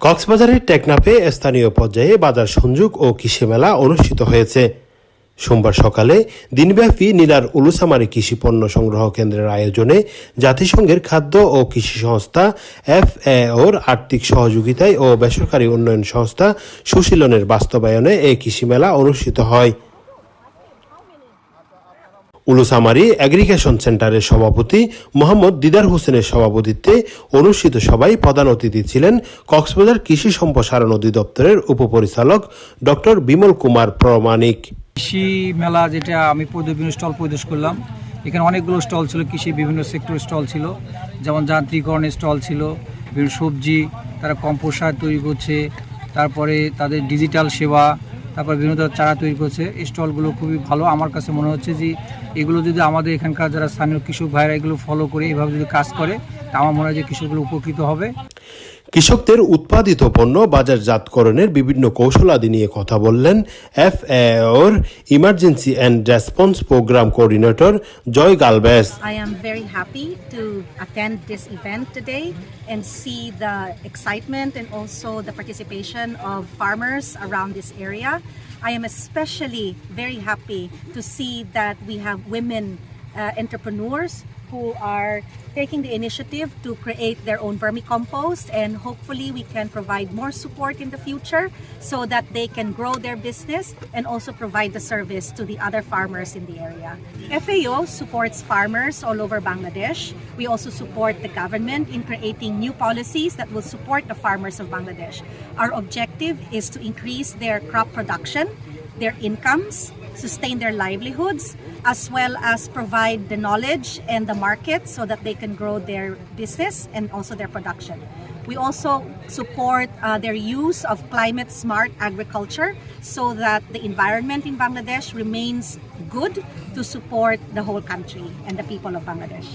কক্সবাজারের টেকনাফে স্থানীয় পর্যায়ে বাজার সংযোগ ও কৃষি মেলা অনুষ্ঠিত হয়েছে। সোমবার সকালে দিনব্যাপী নীলার উলুসামারি কৃষি পণ্য সংগ্রহ কেন্দ্রের আয়োজনে জাতিসংঘের খাদ্য ও কৃষি সংস্থা এফ ওর আর্থিক সহযোগিতায় ও বেসরকারি উন্নয়ন সংস্থা সুশীলনের বাস্তবায়নে এই কৃষি মেলা অনুষ্ঠিত হয়। উলুসামারি এগ্রিগেশন সেন্টারের সভাপতি মোহাম্মদ দিদার হোসেনের সভাপতিত্বে অনুষ্ঠিত সভায় প্রধান অতিথি ছিলেন কক্সবাজার কৃষি সম্প্রসারণ অধিদপ্তরের উপপরিচালক ডক্টর বিমল কুমার প্রমাণিক। কৃষি মেলা যেটা আমি বিভিন্ন স্টল পরিদর্শন করলাম, এখানে অনেকগুলো স্টল ছিল, কৃষি বিভিন্ন সেক্টর স্টল ছিল, যেমন যান্ত্রিকরণের স্টল ছিল, বিভিন্ন সবজি, তারা কম্পোস্ট সার তৈরি করছে, তারপরে তাদের ডিজিটাল সেবা তারপর বিভিন্ন ধরনের চারা তৈরি করছে। স্টলগুলো খুবই ভালো। আমার কাছে মনে হচ্ছে যে এগুলো যদি আমাদের এখানকার যারা স্থানীয় কৃষক ভাইরা এগুলো ফলো করে, এভাবে যদি কাজ করে, তা আমার মনে হয় যে কৃষকগুলো উপকৃত হবে। কৃষকদের উৎপাদিত পণ্য বাজারজাতকরণের বিভিন্ন কৌশলাদি নিয়ে কথা বললেন এফ এর emergency and response programme coordinator Joy গালবেস I am very happy to attend this event today and see the excitement and also the participation of farmers around this area I am specially very happy to see that we have women entrepreneurs who are taking the initiative to create their own vermicompost and hopefully we can provide more support in the future so that they can grow their business and also provide the service to the other farmers in the area. FAO supports farmers all over Bangladesh. We also support the government in creating new policies that will support the farmers of Bangladesh. Our objective is to increase their crop production, their incomes, sustain their livelihoods, as well as provide the knowledge and the market so that they can grow their business and also their production. We also support uh, their use of climate smart agriculture so that the environment in Bangladesh remains good to support the whole country and the people of Bangladesh.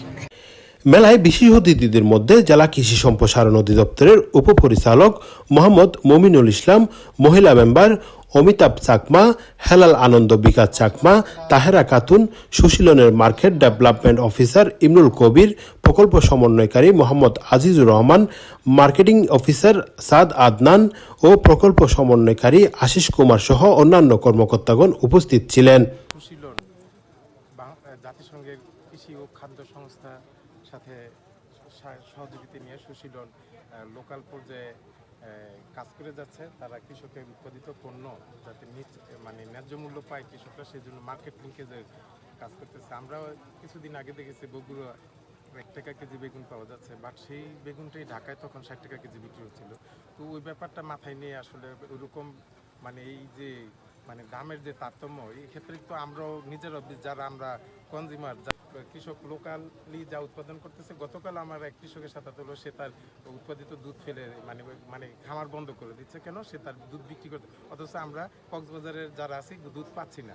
মেলায় বিশেষ অতিথিদের মধ্যে জেলা কৃষি সম্প্রসারণ অধিদপ্তরের উপপরিচালক মোহাম্মদ মমিনুল ইসলাম মহিলা member Amitabh Chakma, Helal Ananda Bikash Chakma, Tahera Khatun, সুশীলনের market development officer Imrul Kabir, প্রকল্প সমন্বয়কারী মোহাম্মদ আজিজুর রহমান, মার্কেটিং অফিসার সাদ আদনান ও প্রকল্প সমন্বয়কারী আশিস কুমার সহ অন্যান্য কর্মকর্তাগণ উপস্থিত ছিলেন। সাথে সহযোগিতা নিয়ে সুশীলন লোকাল পর্যায়ে কাজ করে যাচ্ছে, তারা কৃষকের উৎপাদিত পণ্য যাতে নিচ মানে ন্যায্য মূল্য পায় কৃষকরা সেই জন্য মার্কেট লিঙ্কেজে কাজ করতেছে। আমরা কিছুদিন আগে দেখেছি বগুড়া এক টাকা কেজি বেগুন পাওয়া যাচ্ছে বাট সেই বেগুনটাই ঢাকায় তখন ষাট টাকা কেজি বিক্রি হচ্ছিল। তো ওই ব্যাপারটা মাথায় নিয়ে আসলে ওরকম মানে এই যে মানে দামের যে তারতম্য, এই ক্ষেত্রে তো আমরাও নিজেরাও বি- যারা আমরা কনজিউমার কৃষক লোকালি যা উৎপাদন করতেছে, গতকাল আমার এক কৃষকের সাথে হলো, সে তার উৎপাদিত দুধ ফেলে মানে মানে খামার বন্ধ করে দিচ্ছে। কেন? সে তার দুধ বিক্রি করতে অথচ আমরা কক্সবাজারের যারা আছি, দুধ পাচ্ছি না।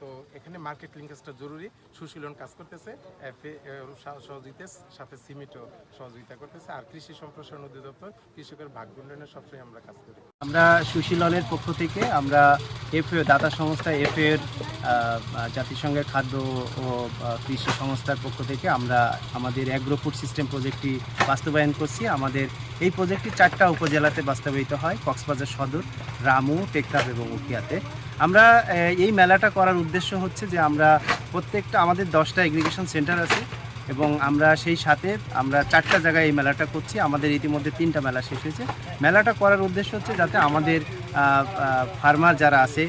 তো এখানে মার্কেট লিঙ্কেজটা জরুরি। সুশীলন কাজ করতেছে FA এর সহ- সহযোগিতার সাথে সিমিটও সহযোগিতা করতেছে। আর কৃষি সম্প্রসারণ অধিদপ্তর কৃষকের ভাগ্য উন্নয়নের সবসময় আমরা কাজ করি। আমরা সুশীলনের পক্ষ থেকে আমরা এফএ দাতা সংস্থা এফএর জাতিসংঘের খাদ্য ও কৃষি সংস্থার পক্ষ থেকে আমরা আমাদের অ্যাগ্রো ফুড সিস্টেম প্রজেক্টটি বাস্তবায়ন করছি। আমাদের এই প্রজেক্টটি চারটা উপজেলাতে বাস্তবায়িত হয়, কক্সবাজার সদর, রামু, টেকনাফ এবং উখিয়াতে আমরা এই মেলাটা করার উদ্দেশ্য হচ্ছে যে আমরা প্রত্যেকটা, আমাদের দশটা এগ্রিগেশন সেন্টার আছে। এবং আমরা সেই সাথে আমরা চারটা জায়গায় এই মেলাটা করছি। আমাদের ইতিমধ্যে তিনটা মেলা শেষ হয়েছে। মেলাটা করার উদ্দেশ্য হচ্ছে যাতে আমাদের ফার্মার যারা আছে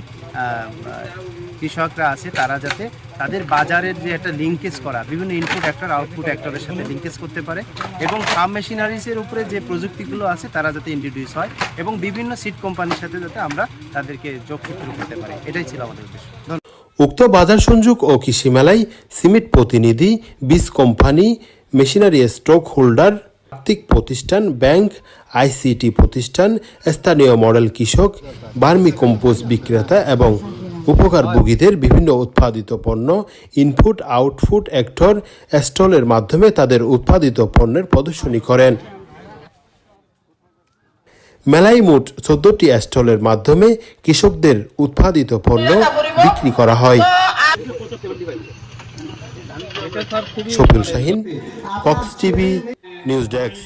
কৃষকরা আছে, তারা যাতে তাদের বাজারের যে একটা লিঙ্কেজ করা, বিভিন্ন ইনপুট অ্যাক্টর আউটপুট অ্যাক্টরের সাথে লিঙ্কেজ করতে পারে এবং ফার্ম মেশিনারিজের উপরে যে প্রযুক্তিগুলো আছে, তারা যাতে ইন্ট্রোডিউস হয় এবং বিভিন্ন সিট কোম্পানির সাথে যাতে আমরা তাদেরকে যোগসূত্র করতে পারি। এটাই ছিল আমাদের উদ্দেশ্য। উক্ত বাজার সংযোগ ও কৃষি মেলায় সিমেন্ট প্রতিনিধি, বীজ কোম্পানি, মেশিনারি স্টক হোল্ডার, আর্থিক প্রতিষ্ঠান, ব্যাংক, আইসিটি প্রতিষ্ঠান, স্থানীয় মডেল কৃষক, বার্মি কম্পোস্ট বিক্রেতা এবং উপকারভোগীদের বিভিন্ন উৎপাদিত পণ্য, ইনপুট, আউটপুট অ্যাক্টর স্টলের মাধ্যমে তাদের উৎপাদিত পণ্যের প্রদর্শনী করেন। মেলায় মোট চোদ্দটি স্টলের মাধ্যমে কৃষকদের উৎপাদিত পণ্য বিক্রি করা হয়। Shafiul Shahin Cox TV news desk.